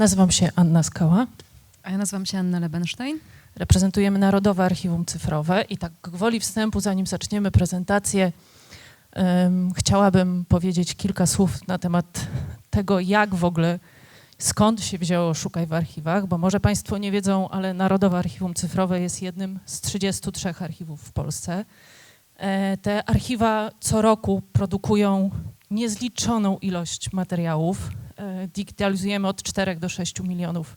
Nazywam się Anna Skała. A ja nazywam się Anna Lebenstein. Reprezentujemy Narodowe Archiwum Cyfrowe i tak gwoli wstępu, zanim zaczniemy prezentację, em, chciałabym powiedzieć kilka słów na temat tego, jak w ogóle, skąd się wzięło Szukaj w archiwach, bo może Państwo nie wiedzą, ale Narodowe Archiwum Cyfrowe jest jednym z 33 archiwów w Polsce. E, Te archiwa co roku produkują niezliczoną ilość materiałów. E, Digitalizujemy od 4 do 6 milionów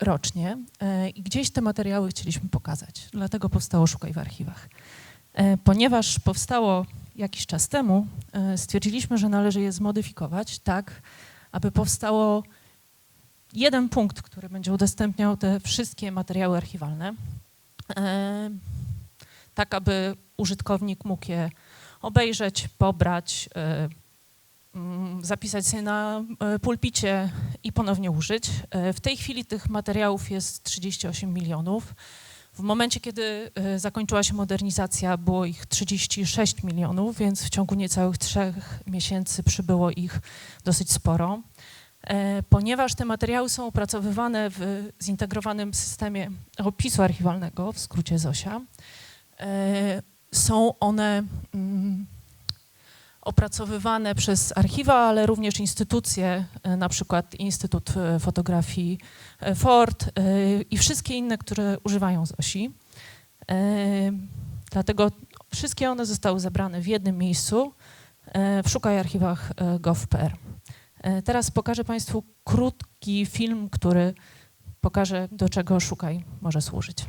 rocznie E, i gdzieś te materiały chcieliśmy pokazać. Dlatego powstało Szukaj w archiwach. E, Ponieważ powstało jakiś czas temu, stwierdziliśmy, że należy je zmodyfikować tak, aby powstało jeden punkt, który będzie udostępniał te wszystkie materiały archiwalne, tak aby użytkownik mógł je obejrzeć, pobrać, zapisać sobie na e, pulpicie i ponownie użyć. E, W tej chwili tych materiałów jest 38 milionów. W momencie, kiedy e, zakończyła się modernizacja, było ich 36 milionów, więc w ciągu niecałych trzech miesięcy przybyło ich dosyć sporo. Ponieważ te materiały są opracowywane w zintegrowanym systemie opisu archiwalnego, w skrócie ZOSIA, są one mm, opracowywane przez archiwa, ale również instytucje, e, na przykład Instytut e, Fotografii e, Ford i wszystkie inne, które używają ZOSI. Dlatego wszystkie one zostały zebrane w jednym miejscu w Szukaj Archiwach gov.pr. E, Teraz pokażę Państwu krótki film, który pokaże, do czego Szukaj może służyć.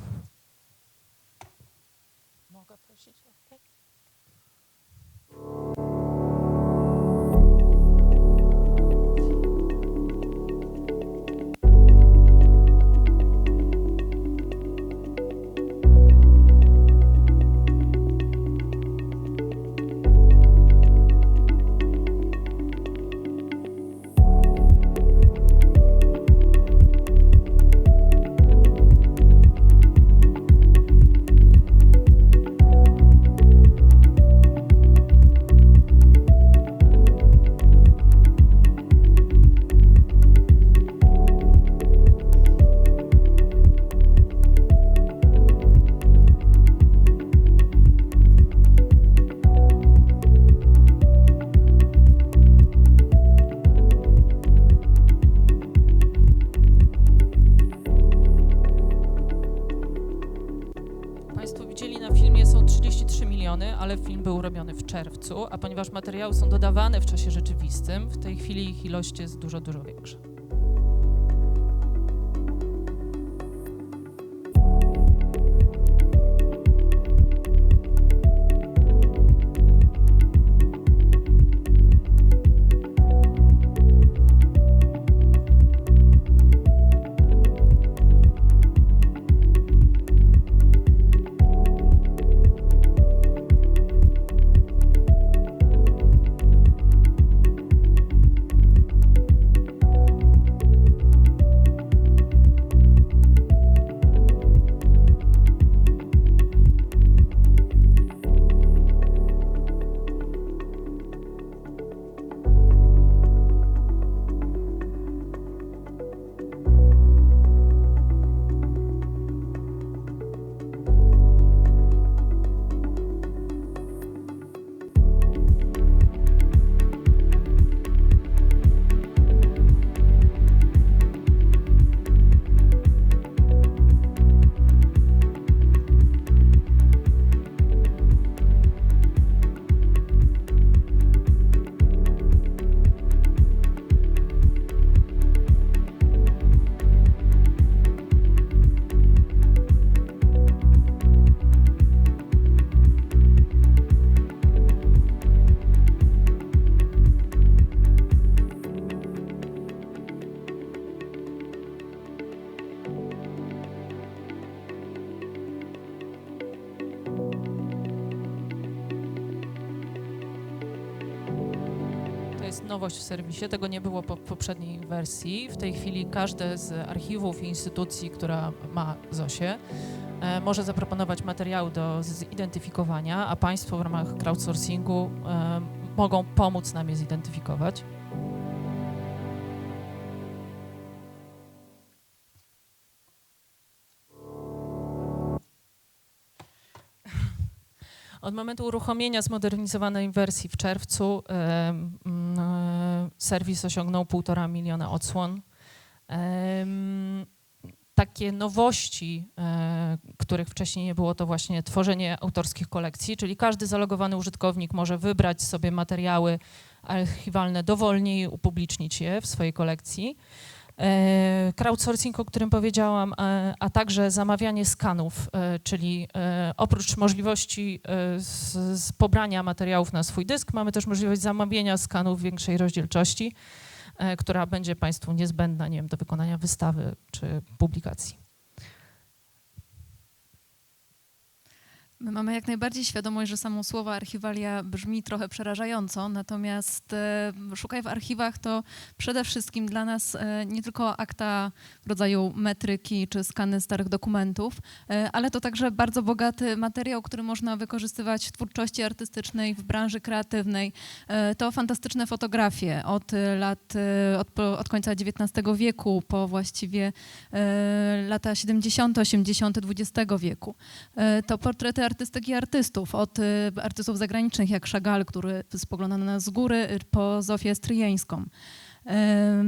Był robiony w czerwcu, a ponieważ materiały są dodawane w czasie rzeczywistym, w tej chwili ich ilość jest dużo, dużo większa. nowość w serwisie, tego nie było po poprzedniej wersji. W tej chwili każde z archiwów i instytucji, która ma ZOSie, e, może zaproponować materiały do zidentyfikowania, a Państwo w ramach crowdsourcingu e, mogą pomóc nam je zidentyfikować. Od momentu uruchomienia zmodernizowanej wersji w czerwcu e, serwis osiągnął półtora miliona odsłon. Takie nowości, e, których wcześniej nie było, to właśnie tworzenie autorskich kolekcji, czyli każdy zalogowany użytkownik może wybrać sobie materiały archiwalne dowolnie i upublicznić je w swojej kolekcji. E, Crowdsourcing, o którym powiedziałam, e, a także zamawianie skanów, e, czyli oprócz możliwości z, z pobrania materiałów na swój dysk, mamy też możliwość zamawiania skanów większej rozdzielczości, która będzie Państwu niezbędna nie wiem, do wykonania wystawy czy publikacji. My mamy jak najbardziej świadomość, że samo słowo archiwalia brzmi trochę przerażająco, natomiast e, Szukaj w archiwach to przede wszystkim dla nas e, nie tylko akta w rodzaju metryki czy skany starych dokumentów, e, ale to także bardzo bogaty materiał, który można wykorzystywać w twórczości artystycznej, w branży kreatywnej. To fantastyczne fotografie od lat, od, od końca XIX wieku po właściwie lata 70., 80. XX wieku. To portrety artystek i artystów, od e, artystów zagranicznych jak Chagall, który spogląda na nas z góry, e, po Zofię Stryjeńską. E,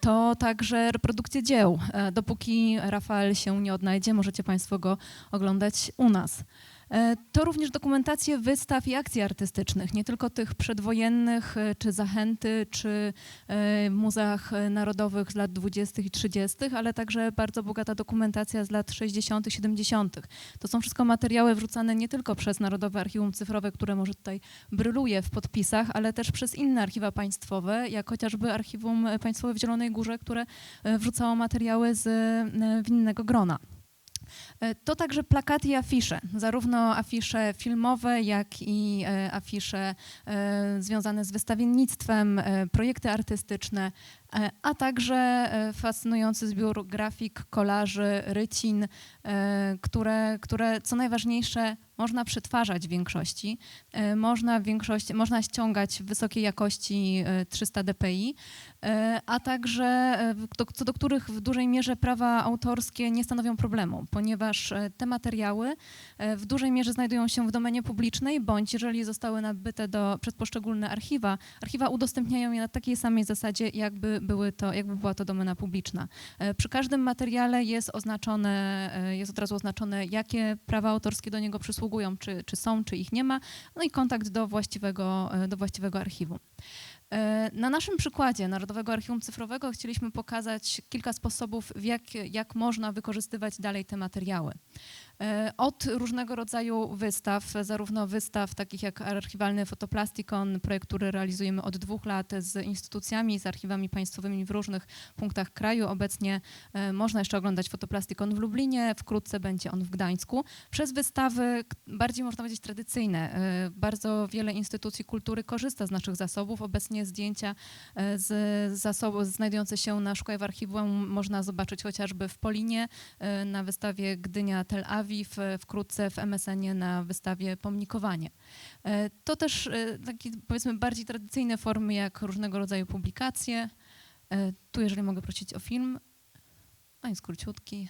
To także reprodukcje dzieł. E, Dopóki Rafael się nie odnajdzie, możecie Państwo go oglądać u nas. E, To również dokumentacje wystaw i akcji artystycznych, nie tylko tych przedwojennych, e, czy zachęty, czy e, muzeach narodowych z lat 20. i 30., ale także bardzo bogata dokumentacja z lat 60., 70. To są wszystko materiały wrzucane nie tylko przez Narodowe Archiwum Cyfrowe, które może tutaj bryluje w podpisach, ale też przez inne archiwa państwowe, jak chociażby Archiwum Państwowe w Zielonej Górze, które wrzucało materiały z winnego grona. E, To także plakaty i afisze, zarówno afisze filmowe, jak i e, afisze e, związane z wystawiennictwem, projekty artystyczne, a także e, fascynujący zbiór grafik, kolaży, rycin, e, które, które co najważniejsze można przetwarzać w większości, e, można, w większości, można ściągać w wysokiej jakości e, 300 dpi, e, a także e, co do których w dużej mierze prawa autorskie nie stanowią problemu, ponieważ e, te materiały e, w dużej mierze znajdują się w domenie publicznej, bądź jeżeli zostały nabyte do, przez poszczególne archiwa, archiwa udostępniają je na takiej samej zasadzie, jakby, były to, jakby była to domena publiczna. E, Przy każdym materiale jest oznaczone, e, jest od razu oznaczone, jakie prawa autorskie do niego przysługują, czy, czy są, czy ich nie ma, no i kontakt do właściwego, e, do właściwego archiwum. Na naszym przykładzie Narodowego Archiwum Cyfrowego chcieliśmy pokazać kilka sposobów, jak, jak można wykorzystywać dalej te materiały. E, Od różnego rodzaju wystaw, zarówno wystaw takich jak archiwalny Fotoplastikon, projekt, który realizujemy od dwóch lat z instytucjami, z archiwami państwowymi w różnych punktach kraju. Obecnie e, można jeszcze oglądać Fotoplastikon w Lublinie, wkrótce będzie on w Gdańsku. Przez wystawy bardziej można powiedzieć tradycyjne. E, Bardzo wiele instytucji kultury korzysta z naszych zasobów. Obecnie zdjęcia z zasobów znajdujące się na Szukaj w Archiwum można zobaczyć chociażby w Polinie, na wystawie Gdynia Tel Awiw, e, wkrótce w MSN-ie na wystawie Pomnikowanie. E, To też e, takie powiedzmy bardziej tradycyjne formy jak różnego rodzaju publikacje. E, Tu jeżeli mogę prosić o film. On jest króciutki.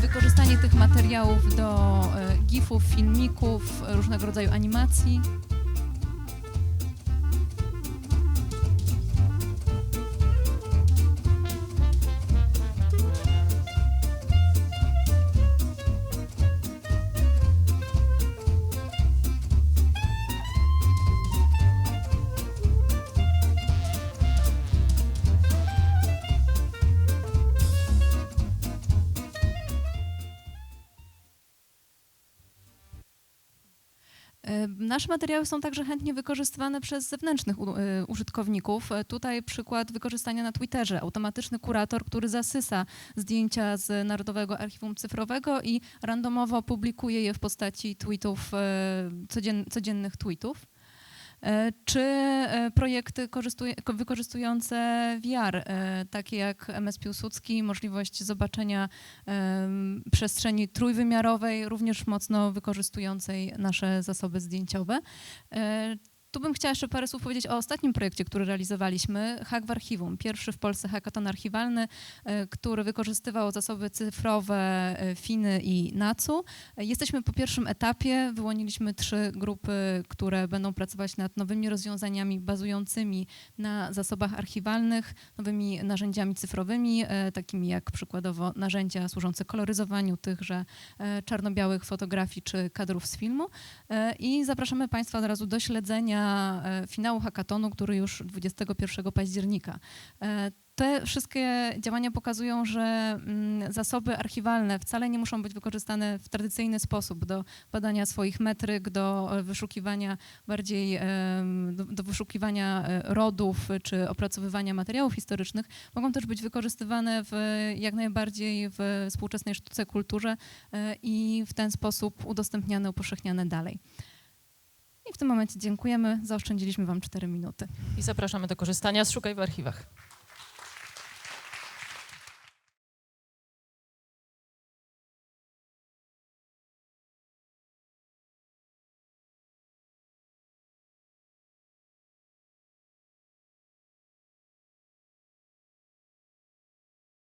Wykorzystanie tych materiałów do gifów, filmików, różnego rodzaju animacji. Nasze materiały są także chętnie wykorzystywane przez zewnętrznych e, użytkowników. Tutaj przykład wykorzystania na Twitterze. Automatyczny kurator, który zasysa zdjęcia z Narodowego Archiwum Cyfrowego i randomowo publikuje je w postaci tweetów, e, codzien, codziennych tweetów. E, Czy e, projekty wykorzystujące VR, e, takie jak MS Piłsudski, możliwość zobaczenia przestrzeni trójwymiarowej, również mocno wykorzystującej nasze zasoby zdjęciowe. Tu bym chciała jeszcze parę słów powiedzieć o ostatnim projekcie, który realizowaliśmy, Hack w Archiwum. Pierwszy w Polsce hackathon archiwalny, e, który wykorzystywał zasoby cyfrowe e, Finy i NACU. E, Jesteśmy po pierwszym etapie, wyłoniliśmy trzy grupy, które będą pracować nad nowymi rozwiązaniami bazującymi na zasobach archiwalnych, nowymi narzędziami cyfrowymi, takimi jak przykładowo narzędzia służące koloryzowaniu tychże czarno-białych fotografii czy kadrów z filmu. I zapraszamy Państwa od razu do śledzenia e, finału hackathonu, który już 21 października. E, Te wszystkie działania pokazują, że mm, zasoby archiwalne wcale nie muszą być wykorzystane w tradycyjny sposób do badania swoich metryk, do e, wyszukiwania bardziej, do, do wyszukiwania rodów czy opracowywania materiałów historycznych. Mogą też być wykorzystywane w jak najbardziej w współczesnej sztuce, kulturze i w ten sposób udostępniane, upowszechniane dalej. I w tym momencie dziękujemy. Zaoszczędziliśmy Wam 4 minuty. I zapraszamy do korzystania z Szukaj w archiwach.